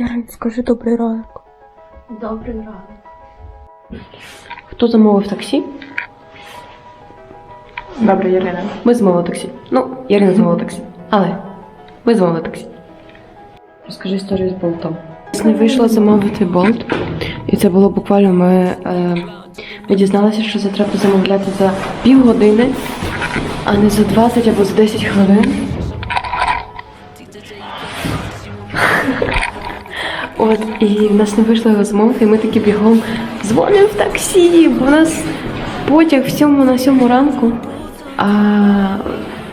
Ярин, скажи добрий ранок. Добрий ранок. Хто замовив таксі? Добре, Ярина. Ми замовили таксі. Ну, Ярина замовила таксі. Але ми замовили таксі. Розкажи історію з болтом. Не вийшла замовити болт, і це було буквально ми, е, ми дізналися, що це треба замовляти за півгодини, а не за 20 або за 10 хвилин. От, і в нас не вийшло його замовити, і ми таки бігом дзвонимо в таксі, бо в нас потяг в сьому на сьому ранку, а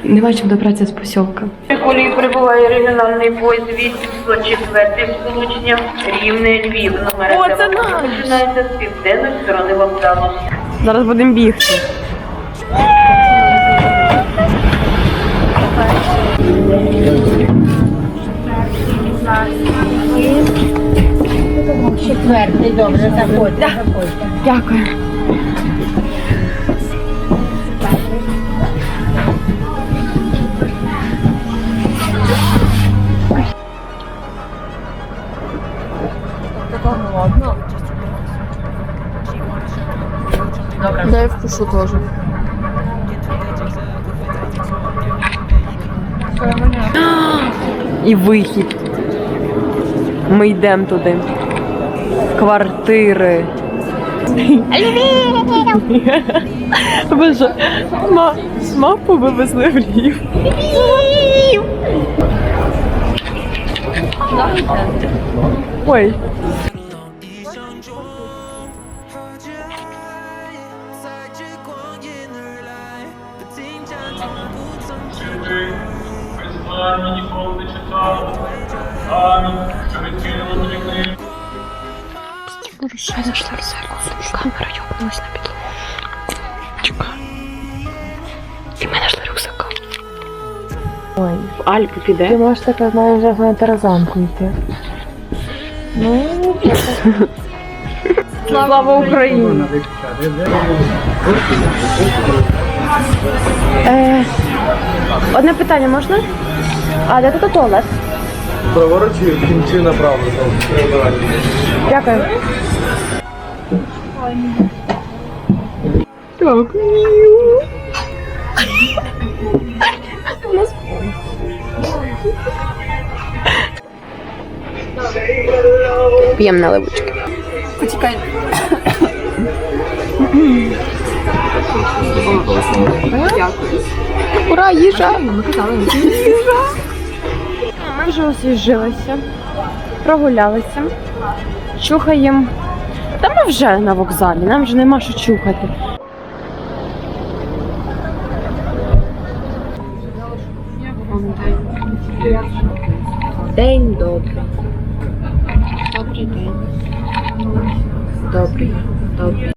нема чим добратися з посілка. Колії прибуває регіональний поїзд 804 сполучення Рівне Львів. Номер О, це наш! починається з південної сторони вокзалу. Зараз будемо бігти. Четвертий, добре, заходьте, заходьте. Дякую. Дай вкушу тоже. І вихід. Ми йдемо туди. Квартири. Боже, ма, мапу вивезли в Львів. Ой. Прислання ніколи не читав. Амінь. Перекинули мені книгу. Камера йобнулась на підлогу. Чекай. І ми знайшли рюкзака. Ой, В Альпи ти піде. можеш таке, знаєш, як на тарзанку йти. Ну, Слава Україні! Е, одне питання можна? А де тут туалет? Праворуч і в кінці направо. Дякую. Так, П'ємо наливочки. Почекай. Ура, їжа! Їжа! Ми вже освіжилися, прогулялися, чухаємо. Та ми вже на вокзалі, нам вже нема що чухати. День добрий. Добрий день. Добрий, добрий.